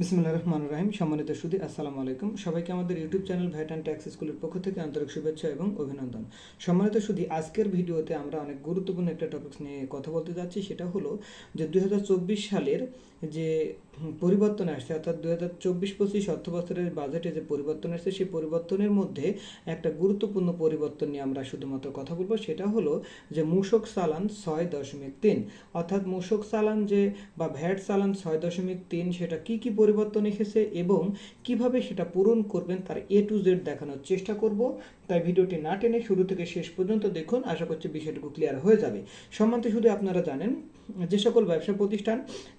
বিসমুল্লাহ রহমান রাহিম। সম্মানিত সুদী আসসালামু আলাইকুম। সবাইকে আমাদের YouTube channel VAT and tax স্কুলের পক্ষ থেকে আন্তরিক শুভেচ্ছা এবং অভিনন্দন। সম্মানিত সুদী আজকের ভিডিওতে আমরা অনেক গুরুত্বপূর্ণ একটা টপিক্স নিয়ে কথা বলতে যাচ্ছি। সেটা হলো যে দুই হাজার চব্বিশ সালের যে পরিবর্তন আসছে, অর্থাৎ দু হাজার চব্বিশ পঁচিশ অর্থ বছরের বাজেটে যে পরিবর্তন আসছে, সেই পরিবর্তনের মধ্যে একটা গুরুত্বপূর্ণ পরিবর্তন নিয়ে আমরা শুধুমাত্র কথা বলব, সেটা হলো যে মূসক চালান ছয় দশমিক তিন। অর্থাৎ মূসক চালান যে বা ভ্যাট চালান ছয় দশমিক তিন, সেটা কি কি পরিবর্তন এসেছে এবং কীভাবে সেটা পূরণ করবেন তার এ টু জেড দেখানোর চেষ্টা করব। তাই ভিডিওটি না টেনে শুরু থেকে শেষ পর্যন্ত দেখুন, আশা করছি বিষয়টুকু ক্লিয়ার হয়ে যাবে। সম্মানিত শুধু আপনারা জানেন যে সকল ব্যবসা প্রতিষ্ঠান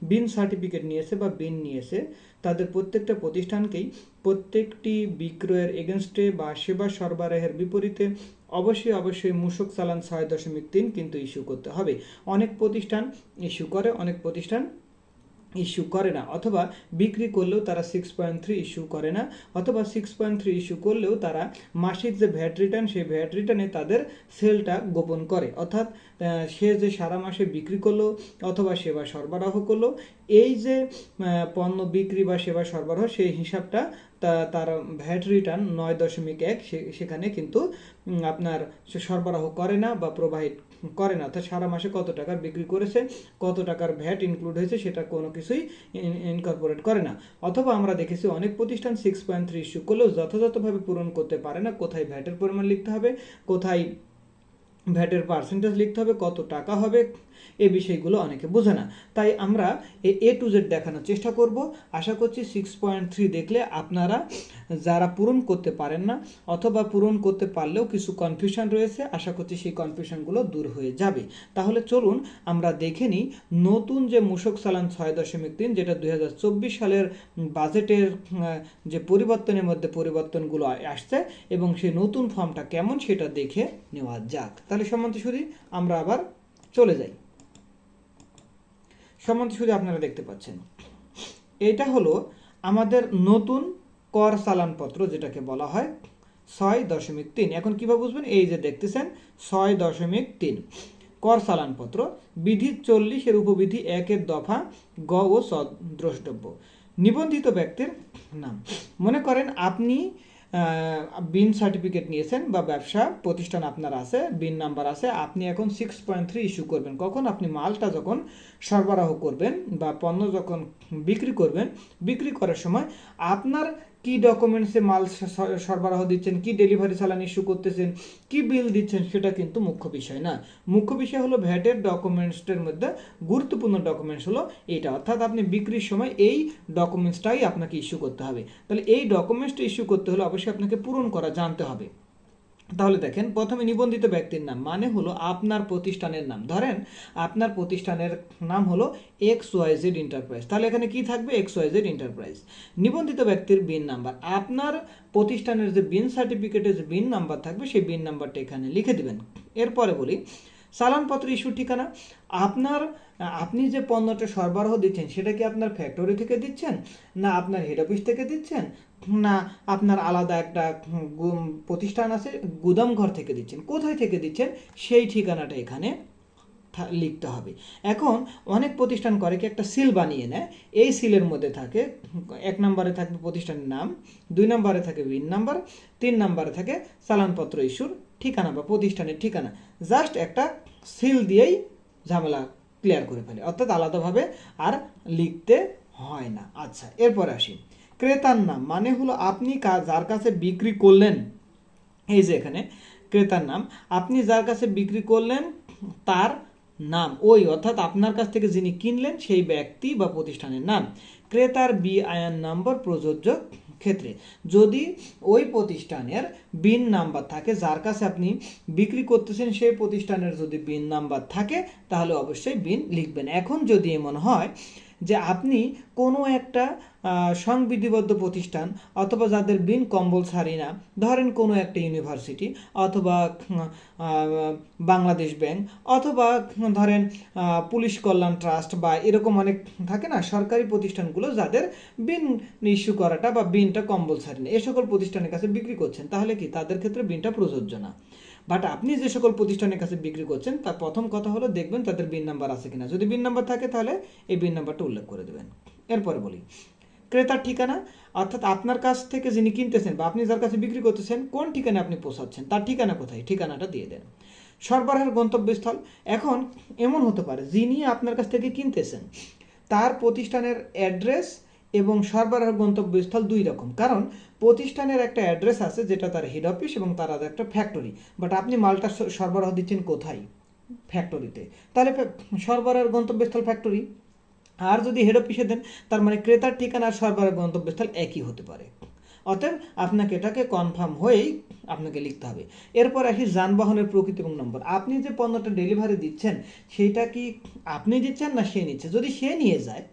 বিন সার্টিফিকেট নিয়েছে বা বিন নিয়েছে, তাদের প্রত্যেকটা প্রতিষ্ঠানকেই প্রত্যেকটি বিক্রয়ের এগেনস্টে বা সেবা সরবরাহের বিপরীতে অবশ্যই অবশ্যই মূসক চালান ছয় দশমিক তিন কিন্তু ইস্যু করতে হবে। অনেক প্রতিষ্ঠান ইস্যু করে, অনেক প্রতিষ্ঠান ইস্যু করে না, অথবা বিক্রি করলেও তারা সিক্স পয়েন্ট থ্রি ইস্যু করে না, অথবা সিক্স পয়েন্ট থ্রি ইস্যু করলেও তারা মাসিক যে ভ্যাট রিটার্ন সেই ভ্যাট রিটার্নে তাদের সেলটা গোপন করে। অর্থাৎ সে যে সারা মাসে বিক্রি করল, অথবা সেবা সরবরাহ করল, এই যে পণ্য বিক্রি বা সেবা সরবরাহ, সেই হিসাবটা তার ভ্যাট রিটার্ন নয় দশমিক এক সেখানে কিন্তু আপনার সরবরাহ করে না বা প্রোভাইড করে না। অর্থাৎ সারা মাসে কত টাকার বিক্রি করেছে, কত টাকার ভ্যাট ইনক্লুড হয়েছে সেটা কোনো কিছুই ইনকর্পোরেট করে না। অথবা আমরা দেখেছি অনেক প্রতিষ্ঠান সিক্স পয়েন্ট থ্রি ইস্যু করলেও যথাযথভাবে পূরণ করতে পারে না, কোথায় ভ্যাটের পরিমাণ লিখতে হবে, কোথায় ভ্যাটের পার্সেন্টেজ লিখতে হবে, কত টাকা হবে, এ বিষয়গুলো অনেকে বোঝে না। তাই আমরা এ টু জেড দেখানোর চেষ্টা করব। আশা করছি সিক্স পয়েন্ট থ্রি দেখলে আপনারা যারা পূরণ করতে পারেন না অথবা পূরণ করতে পারলেও কিছু কনফিউশন রয়েছে, আশা করছি সেই কনফিউশনগুলো দূর হয়ে যাবে। তাহলে চলুন আমরা দেখে নিই নতুন যে মূসক চালান ছয় দশমিক তিন, যেটা দুই হাজার চব্বিশ সালের বাজেটের যে পরিবর্তনের মধ্যে পরিবর্তনগুলো আসছে এবং সেই নতুন ফর্মটা কেমন সেটা দেখে নেওয়া যাক। তাহলে সম্মতি শুধু আমরা আবার চলে যাই। সম্মতি শুধু আপনারা দেখতে পাচ্ছেন। এটা হলো আমাদের নতুন কর চালানপত্র যেটাকে বলা হয়, ছয় দশমিক তিন। এখন কীভাবে বুঝবেন? এই যে দেখতেছেন, ছয় দশমিক তিন। কর চালানপত্র বিধি চল্লিশের উপবিধি একের দফা গ ও সদ্রষ্টব্য নিবন্ধিত ব্যক্তির নাম। মনে করেন আপনি বিন সার্টিফিকেট নিয়েছেন বা ব্যবসা প্রতিষ্ঠান আপনার আছে, বিন নাম্বার আছে, আপনি এখন সিক্স পয়েন্ট থ্রি ইস্যু করবেন। কখন আপনি মালটা যখন সরবরাহ করবেন বা পণ্য যখন বিক্রি করবেন, বিক্রি করার সময় আপনার কি ডকুমেন্টসে মাল সরবরাহ দিচ্ছেন, কি ডেলিভারি চালান ইস্যু করতেছেন, কি বিল দিচ্ছেন, সেটা কিন্তু মুখ্য বিষয় না। মুখ্য বিষয় হলো ভ্যাটের ডকুমেন্টসের মধ্যে গুরুত্বপূর্ণ ডকুমেন্টস হলো এইটা। অর্থাৎ আপনি বিক্রির সময় এই ডকুমেন্টসটাই আপনাকে ইস্যু করতে হবে। তাহলে এই ডকুমেন্টসটা ইস্যু করতে হলে অবশ্যই আপনাকে পূরণ করা জানতে হবে। তাহলে দেখেন, প্রথমে নিবন্ধিত ব্যক্তির নাম মানে হলো আপনার প্রতিষ্ঠানের নাম। ধরেন, আপনার প্রতিষ্ঠানের নাম হলো এক্স ওয়াই জেড এন্টারপ্রাইজ তাহলে এখানে কি থাকবে? এক্স ওয়াই জেড এন্টারপ্রাইজ নিবন্ধিত ব্যক্তির বিন নাম্বার। আপনার প্রতিষ্ঠানের যে বিন সার্টিফিকেটের যে বিন নাম্বার থাকবে, সেই বিন নাম্বারটা এখানে লিখে দিবেন। এরপরে বলি, চালানপত্র ইস্যু ঠিকানা। আপনার, আপনি যে পণ্যটা সরবরাহ দিচ্ছেন, সেটা কি আপনার ফ্যাক্টরি থেকে দিচ্ছেন? না, আপনার হেড অফিস থেকে দিচ্ছেন? না আপনার আলাদা একটা প্রতিষ্ঠান আছে, গুদাম ঘর থেকে দিচ্ছেন। কোথায় থেকে দিচ্ছেন? সেই ঠিকানাটা এখানে লিখতে হবে। এখন অনেক প্রতিষ্ঠান করে কি একটা সিল বানিয়ে নেয়। এই সিলের মধ্যে থাকে, এক নম্বরে থাকবে প্রতিষ্ঠানের নাম, দুই নম্বরে থাকে বিন নাম্বার, তিন নম্বরে থাকে চালানপত্র ইস্যুর ঠিকানা বা প্রতিষ্ঠানের ঠিকানা। জাস্ট একটা সিল দিয়েই ঝামেলা ক্লিয়ার করে ফেলে। অর্থাৎ আলাদাভাবে আর লিখতে হয় না। আচ্ছা এরপরে আসি। ক্রেতার নাম। মানে হলো আপনি যার কাছে বিক্রি করলেন, এই যে এখানে ক্রেতার নাম, আপনি যার কাছে বিক্রি করলেন, তার নাম, ওই অর্থাৎ আপনার কাছ থেকে যিনি কিনলেন, সেই ব্যক্তি বা প্রতিষ্ঠানের নাম। ক্রেতার বি বিআইএন নম্বর প্রযোজ্য ক্ষেত্রে। যদি ওই প্রতিষ্ঠানের বিন নাম্বার থাকে, যার কাছে আপনি বিক্রি করতেছেন, সেই প্রতিষ্ঠানের যদি বিন নাম্বার থাকে, তাহলে অবশ্যই বিন লিখবেন। এখন যদি এমন হয় যে আপনি কোনো একটা সংবিধিবদ্ধ প্রতিষ্ঠান অথবা যাদের বিন কম্পালসারি না, ধরেন কোনো একটা ইউনিভার্সিটি অথবা বাংলাদেশ ব্যাংক অথবা ধরেন পুলিশ কল্যাণ ট্রাস্ট বা এরকম অনেক থাকে না, সরকারি প্রতিষ্ঠানগুলো যাদের বিন ইস্যু করাটা বা বিনটা কম্পালসারি না, এ সকল প্রতিষ্ঠানের কাছে বিক্রি করছেন, তাহলে কি তাদের ক্ষেত্রে বিনটা প্রযোজ্য না? বাট আপনি যে সকল প্রতিষ্ঠানের কাছে বিক্রি করছেন, তার প্রথম কথা হলো দেখবেন তাদের বিন নাম্বার আছে কিনা। যদি বিন নাম্বার থাকে, তাহলে এই বিন নাম্বারটা উল্লেখ করে দেবেন। এরপরে বলি, ক্রেতার ঠিকানা, অর্থাৎ আপনার কাছ থেকে যিনি কিনতেছেন বা আপনি যার কাছে বিক্রি করতেছেন, কোন ঠিকানা আপনি পৌঁছাচ্ছেন, তার ঠিকানা কোথায় ঠিকানাটা দিয়ে দেন। সরবরাহের গন্তব্যস্থল, এখন এমন হতে পারে যিনি আপনার কাছ থেকে কিনতেছেন, তার প্রতিষ্ঠানের অ্যাড্রেস এবং সরবরাহের গন্তব্যস্থল দুই রকম। কারণ প্রতিষ্ঠানের একটা অ্যাড্রেস আছে যেটা তার হেড অফিস এবং তার একটা ফ্যাক্টরি বাট আপনি মালটা সরবরাহ দিচ্ছেন কোথায়? ফ্যাক্টরিতে তাহলে সরবরাহের গন্তব্যস্থল ফ্যাক্টরি আর যদি হেড অফিসে দেন, তার মানে ক্রেতার ঠিকানা আর সরবরাহের গন্তব্যস্থল একই হতে পারে। অতএব আপনাকে এটাকে কনফার্ম হয়েই আপনাকে লিখতে হবে। এরপর আসি যানবাহনের প্রকৃতি এবং নম্বর। আপনি যে পণ্যটা ডেলিভারি দিচ্ছেন, সেটা কি আপনি দিচ্ছেন না সে নিচ্ছে? যদি সে নিয়ে যায়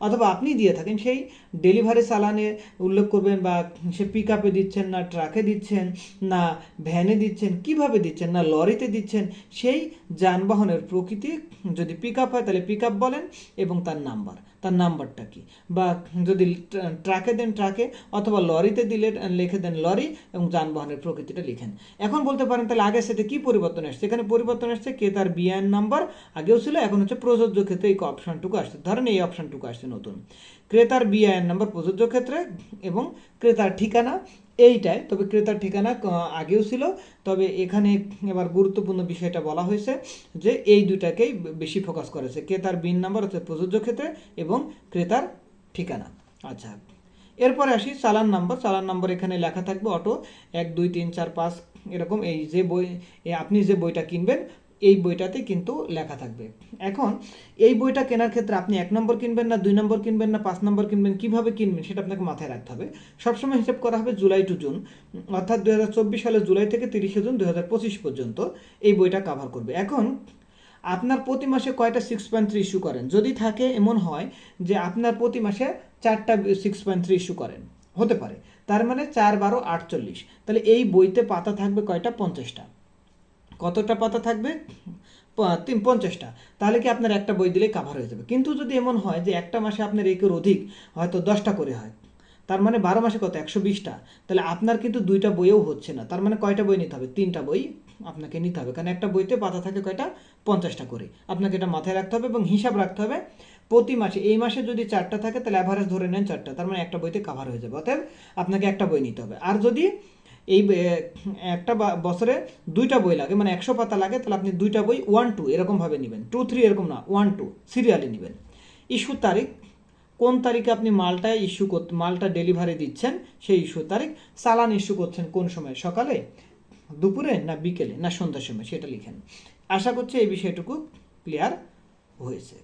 অথবা আপনি দিয়ে থাকেন। সেই ডেলিভারি চালানে উল্লেখ করবেন বা সে পিক আপে দিচ্ছেন না ট্রাকে দিচ্ছেন না ভ্যানে দিচ্ছেন, কীভাবে দিচ্ছেন না, লরিতে দিচ্ছেন, সেই যানবাহনের প্রকৃতি যদি পিক আপ হয় তাহলে পিক আপ বলেন এবং তার নাম্বার তার নাম্বারটা কি? বা যদি ট্রা- ট্রাকে দেন ট্রাকে অথবা লরিতে দিলে, লিখে দেন লরি এবং যানবাহনের প্রকৃতিটা লিখেন। এখন বলতে পারেন তাহলে আগের সাথে কী পরিবর্তন আসছে এখানে পরিবর্তন এসছে কে তার বিআইন নাম্বার আগেও ছিল, এখন হচ্ছে প্রযোজ্য ক্ষেত্রে এই অপশানটুকু আসছে। ধরেন এই অপশানটুকু আসছে নতুন। ক্রেতার বিআইএন নাম্বার প্রযোজ্য ক্ষেত্রে এবং ক্রেতার ঠিকানা এইটাই। তবে ক্রেতার ঠিকানা আগেও ছিল। তবে এখানে এবার গুরুত্বপূর্ণ বিষয়টা বলা হয়েছে যে এই দুটাকেই বেশি ফোকাস করেছে। ক্রেতার বিন নাম্বার হচ্ছে প্রযোজ্য ক্ষেত্রে এবং ক্রেতার ঠিকানা। আচ্ছা এরপরে আসি চালান নাম্বার চালান নাম্বার এখানে লেখা থাকবে অটো এক, দুই, তিন, চার, পাঁচ, এরকম এই যে বই আপনি যে বইটা কিনবেন এই বইটাতে কিন্তু লেখা থাকবে। এখন, এই বইটা কেনার ক্ষেত্রে আপনি এক নম্বর কিনবেন না, দুই নম্বর কিনবেন না, পাঁচ নম্বর কিনবেন, কীভাবে কিনবেন সেটা আপনাকে মাথায় রাখতে হবে। সবসময় হিসাব করা হবে জুলাই টু জুন, অর্থাৎ চব্বিশ সালের জুলাই থেকে তিরিশে জুন দুই হাজার পঁচিশ পর্যন্ত এই বইটা কাভার করবে। এখন, আপনার প্রতি মাসে কয়টা সিক্স পয়েন্ট থ্রি ইস্যু করেন? যদি থাকে, এমন হয় যে আপনার প্রতি মাসে চারটা সিক্স পয়েন্ট থ্রি ইস্যু করেন। হতে পারে। তার মানে চার বারো আটচল্লিশ। তাহলে এই বইতে পাতা থাকবে কয়টা? পঞ্চাশটা। কতটা পাতা থাকবে? তিন, পঞ্চাশটা। তাহলে কি আপনার একটা বই দিলে কাভার হয়ে যাবে। কিন্তু যদি এমন হয় যে একটা মাসে আপনার একের অধিক, হয়তো দশটা করে হয়। তার মানে বারো মাসে কত? একশো বিশটা। তাহলে আপনার কিন্তু দুইটা বইও হচ্ছে না। তার মানে কয়টা বই নিতে হবে? তিনটা বই আপনাকে নিতে হবে। কারণ একটা বইতে পাতা থাকে কয়টা? পঞ্চাশটা করে। আপনাকে এটা মাথায় রাখতে হবে এবং হিসাব রাখতে হবে প্রতি মাসে। এই মাসে যদি চারটা থাকে, তাহলে অ্যাভারেজ ধরে নেন চারটা। তার মানে একটা বইতে কাভার হয়ে যাবে। অতএব আপনাকে একটা বই নিতে হবে। আর যদি এই একটা বছরে দুইটা বই লাগে মানে একশো পাতা লাগে, তাহলে আপনি দুইটা বই ওয়ান টু এরকমভাবে নেবেন। টু থ্রি এরকম না ওয়ান টু সিরিয়ালি নেবেন। ইস্যু তারিখ, কোন তারিখে আপনি মালটা ইস্যু করতে মালটা ডেলিভারি দিচ্ছেন, সেই ইস্যু তারিখ, চালান ইস্যু করছেন কোন সময়, সকালে, দুপুরে না বিকেলে, না সন্ধ্যার সময়, সেটা লিখেন। আশা করছি এই বিষয়টুকু ক্লিয়ার হয়েছে।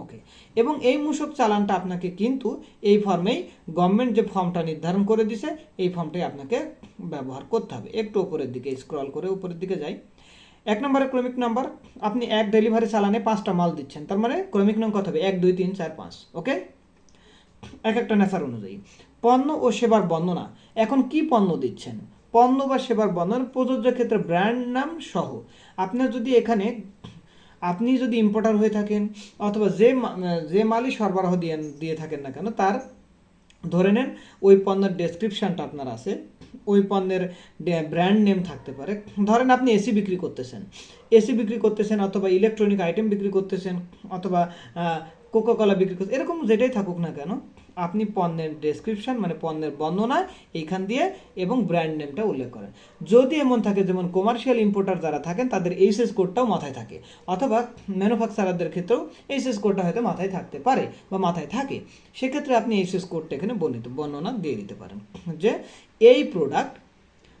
ওকে এবং এই মূসক চালানটা আপনাকে কিন্তু এই ফর্মেই গভর্নমেন্ট যে ফর্মটা নির্ধারণ করে দিছে, এই ফর্মটাই আপনাকে ব্যবহার করতে হবে। একটু উপরের দিকে স্ক্রল করে উপরের দিকে যাই। এক নম্বরে ক্রমিক নাম্বার আপনি এক ডেলিভারি চালানে পাঁচটা মাল দিচ্ছেন। তার মানে ক্রমিক নাম কত হবে? এক, দুই, তিন, চার, পাঁচ। ওকে এক একটা নেশার অনুযায়ী। পণ্য ও সেবার বর্ণনা। এখন কি পণ্য দিচ্ছেন? পণ্য বা সেবার বর্ণনা, প্রযোজ্য ক্ষেত্রে ব্র্যান্ড নাম সহ। আপনার যদি এখানে, আপনি যদি ইম্পোর্টার হয়ে থাকেন, অথবা যে যে মালই সরবরাহ দিয়ে দিয়ে থাকেন না কেন, তার, ধরে নেন, ওই পণ্যের ডেসক্রিপশনটা আপনার আছে। ওই পণ্যের ব্র্যান্ড নেম থাকতে পারে। ধরেন আপনি এসি বিক্রি করতেছেন। এসি বিক্রি করতেছেন অথবা ইলেকট্রনিক আইটেম বিক্রি করতেছেন অথবা কোকো কলা বিক্রি করতেছেন, এরকম যেটাই থাকুক না কেন আপনি পণ্যের ডেসক্রিপশন মানে পণ্যের বর্ণনা এইখান দিয়ে এবং ব্র্যান্ড নেমটা উল্লেখ করেন। যদি এমন থাকে, যেমন কমার্শিয়াল ইম্পোর্টার যারা থাকেন, তাদের এইচএস কোডটাও মাথায় থাকে। অথবা ম্যানুফ্যাকচারারদের ক্ষেত্রেও এইচএস কোডটা হয়তো মাথায় থাকতে পারে বা মাথায় থাকে। সেক্ষেত্রে আপনি এইচএস কোডটা এখানে বর্ণিত, বর্ণনা দিয়ে দিতে পারেন। যে এই প্রোডাক্ট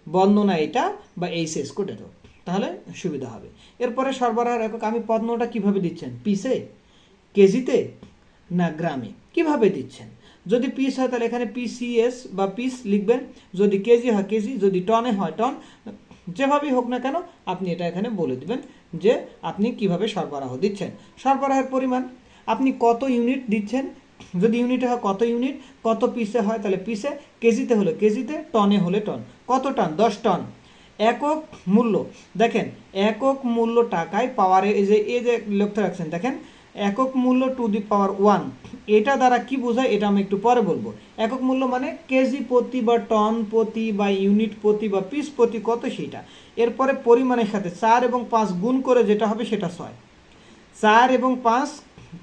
বর্ণনা এটা বা এইচএস কোড এত তাহলে সুবিধা হবে। এরপরে সরবরাহ একক, আমি পণ্যটা কীভাবে দিচ্ছেন? পিসে? কেজিতে? না গ্রামে? কীভাবে দিচ্ছেন? যদি পিস হয়, তাহলে এখানে পিসিএস বা পিস লিখবেন। যদি কেজি হয় কেজি যদি টনে হয় টন যেভাবেই হোক না কেন, আপনি এটা এখানে বলে দিবেন যে আপনি কীভাবে সরবরাহ দিচ্ছেন। সরবরাহের পরিমাণ, আপনি কত ইউনিট দিচ্ছেন? যদি ইউনিটে হয়, কত ইউনিট? কত পিসে হয়, তাহলে পিসে কেজিতে হলে কেজিতে টনে হলে টন কত টন দশ টন একক মূল্য। দেখেন, একক মূল্য টাকায় পাওয়ারে এই যে এই যে লক্ষ্য রাখছেন, দেখেন একক মূল্য টু দি পাওয়ার ওয়ান এটা দ্বারা কি বোঝায়? এটা আমি একটু পরে বলব। একক মূল্য মানে কেজি প্রতি বা টন প্রতি বা ইউনিট প্রতি বা পিস প্রতি কত সেটা এরপরে পরিমাণের সাথে চার এবং পাঁচ গুণ করে যেটা হবে সেটা ছয়। চার এবং পাঁচ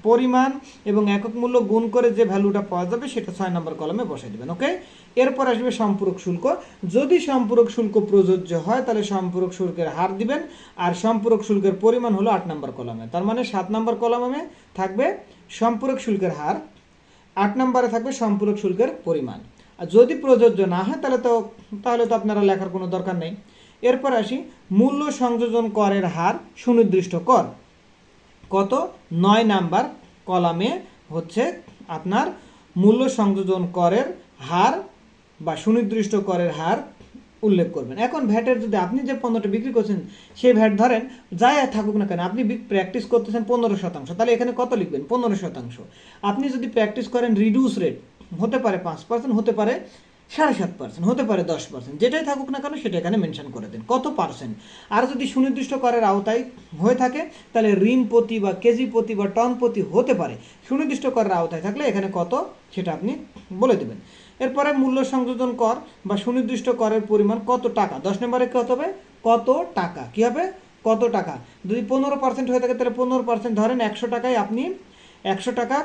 পরিমাণ এবং একক মূল্য গুণ করে যে ভ্যালুটা পাওয়া যাবে সেটা ছয় নম্বর কলমে বসাই দেবেন ওকে এরপর আসবে সম্পূরক শুল্ক। যদি সম্পূরক শুল্ক প্রযোজ্য হয়, তাহলে সম্পূরক শুল্কের হার দিবেন, আর সম্পূরক শুল্কের পরিমাণ হলো আট নম্বর কলমে তার মানে সাত নম্বর কলমে থাকবে সম্পূরক শুল্কের হার, আট নম্বরে থাকবে সম্পূরক শুল্কের পরিমাণ। আর যদি প্রযোজ্য না হয়, তাহলে তো তাহলে তো আপনারা লেখার কোনো দরকার নেই। এরপর আসি মূল্য সংযোজন করের হার, সুনির্দিষ্ট কর। কত? নয় নাম্বার কলামে হচ্ছে আপনার মূল্য সংযোজন করের হার বা সুনির্দিষ্ট করের হার উল্লেখ করবেন। এখন ভ্যাটের যদি আপনি যে পণ্যটা বিক্রি করছেন, সেই ভ্যাট ধরেন যাই থাকুক না কেন, আপনি প্র্যাকটিস করতেছেন পনেরো শতাংশ। তাহলে এখানে কত লিখবেন? পনেরো শতাংশ। আপনি যদি প্র্যাকটিস করেন রিডিউস রেট হতে পারে পাঁচ পার্সেন্ট হতে পারে সাড়ে সাত পার্সেন্ট হতে পারে দশ পার্সেন্ট যেটাই থাকুক না কেন সেটা এখানে মেনশন করে দেন। কত পার্সেন্ট আর যদি সুনির্দিষ্ট করের আওতায় হয়ে থাকে, তাহলে ঋণ প্রতি বা কেজি প্রতি বা টন প্রতি হতে পারে। সুনির্দিষ্ট করের আওতায় থাকলে এখানে কত সেটা আপনি বলে দেবেন। এরপরে মূল্য সংযোজন কর বা সুনির্দিষ্ট করের পরিমাণ কত টাকা? দশ নম্বরে কত হবে? কত টাকা? কি হবে? কত টাকা? যদি পনেরো পার্সেন্ট হয়ে থাকে, তাহলে পনেরো পার্সেন্ট ধরেন একশো টাকায় আপনি একশো টাকা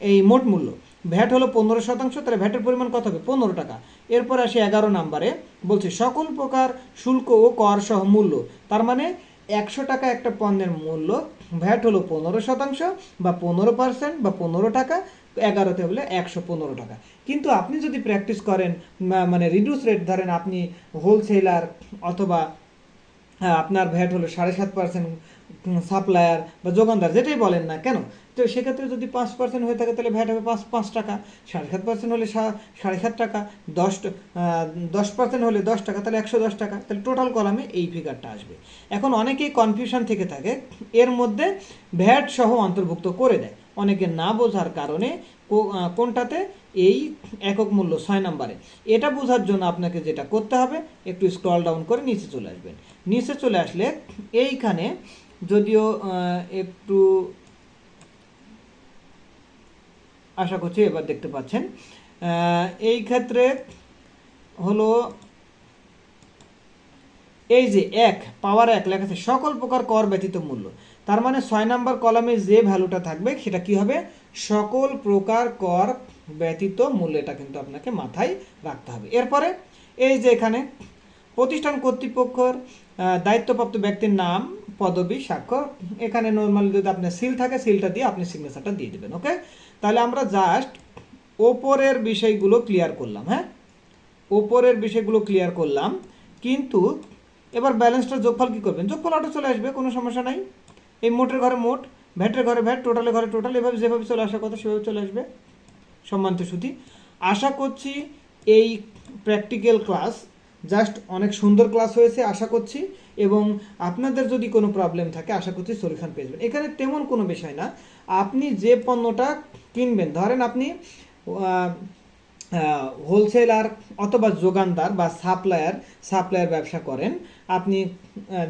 এই মোট মূল্য। ভ্যাট হলো পনেরো শতাংশ, তাহলে ভ্যাটের পরিমাণ কত হবে? পনেরো টাকা। এরপর আসে এগারো নাম্বারে। বলছে, সকল প্রকার শুল্ক ও কর সহ মূল্য, তার মানে একশো টাকা একটা পণ্যের মূল্য, ভ্যাট হলো পনেরো শতাংশ বা পনেরো পার্সেন্ট বা পনেরো টাকা, এগারোতে হলে একশো পনেরো টাকা। কিন্তু আপনি যদি প্র্যাকটিস করেন মানে রিডিউস রেট ধরেন আপনি হোলসেলার অথবা আপনার ভ্যাট হলো সাড়ে সাত পার্সেন্ট সাপ্লায়ার বা যোগানদার, যেটাই বলেন না কেন তো সেক্ষেত্রে যদি পাঁচ পার্সেন্ট হয়ে থাকে, তাহলে ভ্যাট হবে পাঁচ পাঁচ টাকা। সাড়ে সাত পার্সেন্ট হলে সাড়ে সাত টাকা, দশ দশ পার্সেন্ট হলে দশ টাকা, তাহলে একশো দশ টাকা। তাহলে টোটাল কলামে এই ফিগারটা আসবে। এখন অনেকেই কনফিউশন থেকে থাকে, এর মধ্যে ভ্যাট সহ অন্তর্ভুক্ত করে দেয়। অনেকে না বোঝার কারণে কোনটাতে এই একক মূল্য ছয় নম্বরে। এটা বোঝার জন্য আপনাকে যেটা করতে হবে, একটু স্ক্রল ডাউন করে নিচে চলে আসবেন। নিচে চলে আসলে এইখানে যদিও একটু আশা করছি এবার দেখতে পাচ্ছেন। এই ক্ষেত্রে হলো এই যে এক পাওয়ার এক লেখা সকল প্রকার কর ব্যতীত মূল্য। তার মানে ছয় নাম্বার কলামে যে ভ্যালুটা থাকবে, সেটা কি হবে? সকল প্রকার কর ব্যতীত মূল্য, এটা কিন্তু আপনাকে মাথায় রাখতে হবে। এরপরে এই যে এখানে, প্রতিষ্ঠান কর্তৃপক্ষের দায়িত্বপ্রাপ্ত ব্যক্তির নাম, পদবি, স্বাক্ষর, এখানে নর্মালি যদি আপনার সিল থাকে সিলটা দিয়ে আপনি সিগনেচারটা দিয়ে দেবেন ওকে তাহলে আমরা জাস্ট ওপরের বিষয়গুলো ক্লিয়ার করলাম হ্যাঁ? ওপরের বিষয়গুলো ক্লিয়ার করলাম, কিন্তু এবার ব্যালেন্সটা যোগফল কী করবেন? যোগফল অটো চলে আসবে, কোনো সমস্যা নাই। এই মোটের ঘরে মোট, ভ্যাটের ঘরে ভ্যাট টোটালের ঘরে টোটাল এভাবে যেভাবে চলে আসার কথা সেভাবে চলে আসবে। সম্মানিত সুধি আশা করছি এই প্র্যাকটিক্যাল ক্লাস জাস্ট অনেক সুন্দর ক্লাস হয়েছে, আশা করছি। এবং আপনাদের যদি কোনো প্রবলেম থাকে, আশা করছি সলিউশন পেয়ে যাবেন। এখানে তেমন কোনো বিষয় না। আপনি যে পণ্যটা কিনবেন, ধরেন আপনি হোলসেলার অথবা যোগানদার বা সাপ্লায়ার সাপ্লায়ার ব্যবসা করেন, আপনি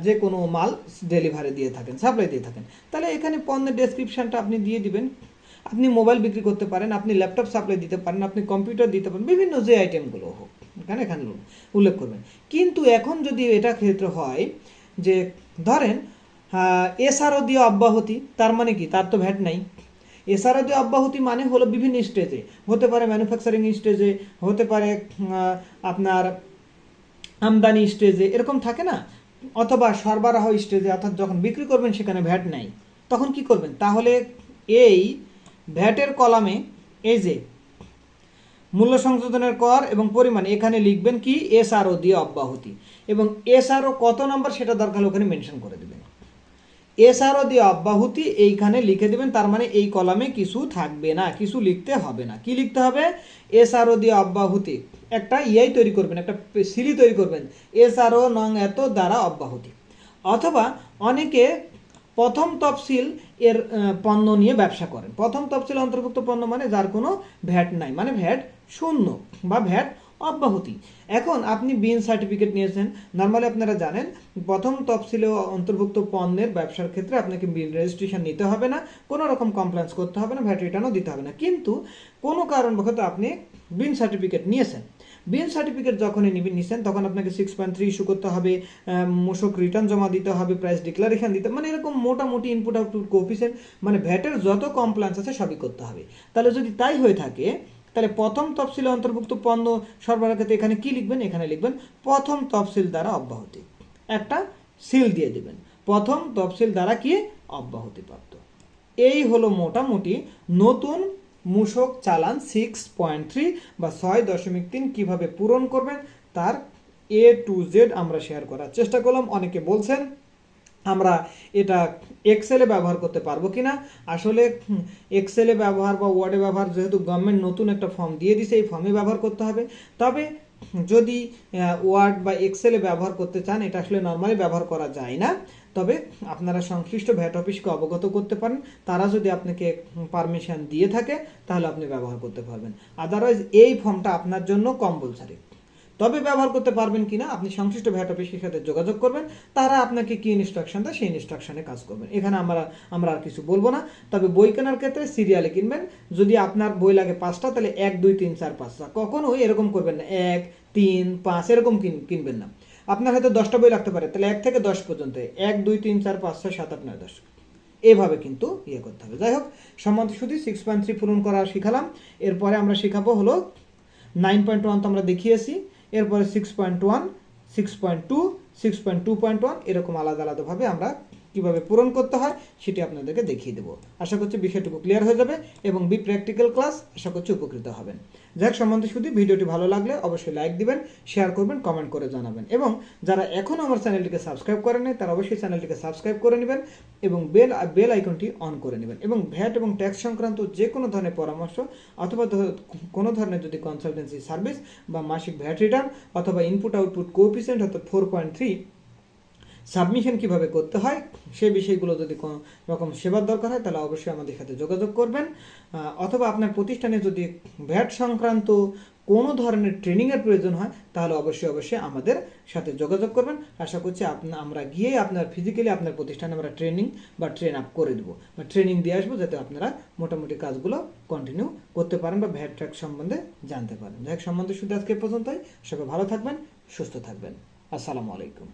যে কোনো মাল ডেলিভারি দিয়ে থাকেন সাপ্লাই দিয়ে থাকেন। তাহলে এখানে পণ্যের ডেসক্রিপশনটা আপনি দিয়ে দিবেন। আপনি মোবাইল বিক্রি করতে পারেন, আপনি ল্যাপটপ সাপ্লাই দিতে পারেন, আপনি কম্পিউটার দিতে পারেন, বিভিন্ন যে আইটেমগুলো হোক। এখানে এখানে উল্লেখ করবেন। কিন্তু এখন যদি এটা ক্ষেত্রে হয় যে, ধরেন এসআরও দিয়ে অব্যাহতি, তার মানে কি? তার তো ভ্যাট নাই। এছাড়া যে অব্যাহতি মানে হলো বিভিন্ন স্টেজে। হতে পারে ম্যানুফ্যাকচারিং স্টেজে, হতে পারে আপনার আমদানি স্টেজে, এরকম থাকে না? অথবা সরবরাহ স্টেজে, অর্থাৎ যখন বিক্রি করবেন, সেখানে ভ্যাট নাই। তখন কি করবেন? তাহলে এই ভ্যাটের কলামে এই যে মূল্য সংশোধনের কর এবং পরিমাণ। এখানে লিখবেন কি? এসআরও দিয়ে অব্যাহতি। এবং এসআরও কত নম্বর সেটা দরকার ওখানে মেনশন করে দেবেন। এসআরও দিয়ে অব্যাহতি এইখানে লিখে দেবেন, তার মানে এই কলামে কিছু থাকবে না, কিছু লিখতে হবে না। কি লিখতে হবে? এসআরও দিয়ে অব্যাহতি। একটা ইআই তৈরি করবেন, একটা সিলি তৈরি করবেন। এসআরও নং এত দ্বারা অব্যাহতি। অথবা অনেকে প্রথম তফসিল এর পণ্য নিয়ে ব্যবসা করেন। প্রথম তফসিল অন্তর্ভুক্ত পণ্য মানে যার কোনো ভ্যাট নাই। মানে ভ্যাট শূন্য বা ভ্যাট অব্যাহতি। এখন আপনি বিন সার্টিফিকেট নিয়েছেন। নর্মালি আপনারা জানেন, প্রথম তফসিলে অন্তর্ভুক্ত পণ্যের ব্যবসার ক্ষেত্রে আপনাকে বিন রেজিস্ট্রেশন নিতে হবে না, কোনো রকম কমপ্লেন্স করতে হবে না, ভ্যাট রিটার্নও দিতে হবে না। কিন্তু কোনো কারণবশত আপনি বিন সার্টিফিকেট নিয়েছেন। বিএন সার্টিফিকেট যখনই নিবেন নিছেন, তখন আপনাকে সিক্স পয়েন্ট থ্রি ইস্যু করতে হবে মূসক রিটার্ন জমা দিতে হবে প্রাইস ডিক্লারেশন দিতে মানে এরকম মোটামুটি ইনপুট আউটপুট কোফিসিয়েন্ট মানে ভ্যাটের যত কমপ্লেন্স আছে সবই করতে হবে। তাহলে যদি তাই হয়ে থাকে তাহলে প্রথম তফসিলে অন্তর্ভুক্ত পণ্য সরবরাহ ক্ষেত্রে এখানে কি লিখবেন? এখানে লিখবেন প্রথম তফসিল দ্বারা অব্যাহতি। একটা সিল দিয়ে দেবেন। প্রথম তফসিল দ্বারা কি? অব্যাহতিপ্রাপ্ত। এই হলো মোটামুটি নতুন মূসক চালান সিক্স পয়েন্ট থ্রি বা ছয় দশমিক তিন কীভাবে পূরণ করবেন, তার এ টু জেড আমরা শেয়ার করার চেষ্টা করলাম। অনেকে বলছেন আমরা এটা এক্সেলে ব্যবহার করতে পারব কিনা? আসলে এক্সেলে ব্যবহার বা ওয়ার্ডে ব্যবহার যেহেতু গভর্নমেন্ট নতুন একটা ফর্ম দিয়ে দিছে, এই ফর্মে ব্যবহার করতে হবে। তবে যদি ওয়ার্ড বা এক্সেলে ব্যবহার করতে চান, এটা আসলে নর্মালি ব্যবহার করা যায় না। তবে আপনারা সংশ্লিষ্ট ভ্যাট অফিসকে অবগত করতে পারেন। তারা যদি আপনাকে পারমিশন দিয়ে থাকে, তাহলে আপনি ব্যবহার করতে পারবেন। আদারওয়াইজ এই ফর্মটা আপনার জন্য কম্পালসারি তবে ব্যবহার করতে পারবেন কিনা আপনি সংশ্লিষ্ট ভ্যাট অফিসের সাথে যোগাযোগ করবেন, তারা আপনাকে কি ইনস্ট্রাকশন দেয় সেই ইনস্ট্রাকশনে কাজ করবেন। এখানে আমরা আমরা আর কিছু বলব না, তবে বই কেনার ক্ষেত্রে সিরিয়ালে কিনবেন। যদি আপনার বই লাগে পাঁচটা, তাহলে এক, দুই, তিন, চার পাঁচটা কখনোই এরকম করবেন না। এক, তিন, পাঁচ, এরকম কিন- কিনবেন না। আপনার হয়তো দশটা বই লাগতে পারে, তাহলে এক থেকে দশ পর্যন্ত। এক, দুই, তিন, চার, পাঁচ, ছয়, সাত, আট, নয়, দশ। এভাবে কিন্তু ইয়ে করতে হবে। যাই হোক সম্বন্ধে শুধু সিক্স পয়েন্ট থ্রি পূরণ করা শিখালাম। এরপরে আমরা শেখাবো হলো নাইন পয়েন্ট ওয়ান তো আমরা দেখিয়েছি। এরপরে six point one six point two six point two point one এরকম আলাদা আলাদাভাবে আমরা কীভাবে পূরণ করতে হয় সেটি আপনাদেরকে দেখিয়ে দেবো। আশা করছি বিষয়টুকু ক্লিয়ার হয়ে যাবে এবং বি প্র্যাকটিক্যাল ক্লাস আশা করছি উপকৃত হবেন। যাক, সম্বন্ধে শুধু ভিডিওটি ভালো লাগলে অবশ্যই লাইক দিবেন শেয়ার করবেন কমেন্ট করে জানাবেন এবং যারা এখনও আমার চ্যানেলটিকে সাবস্ক্রাইব করেন নাই, তারা অবশ্যই চ্যানেলটিকে সাবস্ক্রাইব করে নেবেন এবং বেল বেল আইকনটি অন করে নেবেন এবং ভ্যাট এবং ট্যাক্স সংক্রান্ত যে কোনো ধরনের পরামর্শ অথবা কোনো ধরনের যদি কনসালটেন্সি সার্ভিস বা মাসিক ভ্যাট রিটার্ন অথবা ইনপুট আউটপুট কোপিসেন্ট অর্থাৎ ফোর পয়েন্ট থ্রি সাবমিশন কীভাবে করতে হয় সেই বিষয়গুলো যদি কোনো রকম সেবার দরকার হয়, তাহলে অবশ্যই আমাদের সাথে যোগাযোগ করবেন। অথবা আপনার প্রতিষ্ঠানে যদি ভ্যাট সংক্রান্ত কোনো ধরনের ট্রেনিংয়ের প্রয়োজন হয়, তাহলে অবশ্যই অবশ্যই আমাদের সাথে যোগাযোগ করবেন। আশা করছি আমরা গিয়ে আপনার ফিজিক্যালি আপনার প্রতিষ্ঠানে আমরা ট্রেনিং বা ট্রেন আপ করে দেবো বা ট্রেনিং দিয়ে আসব, যাতে আপনারা মোটামুটি কাজগুলো কন্টিনিউ করতে পারেন বা ভ্যাট ট্র্যাক সম্বন্ধে জানতে পারেন। ভ্যাট সম্বন্ধে শুধু আজকে পর্যন্তই। সবাই ভালো থাকবেন, সুস্থ থাকবেন। আসসালামু আলাইকুম।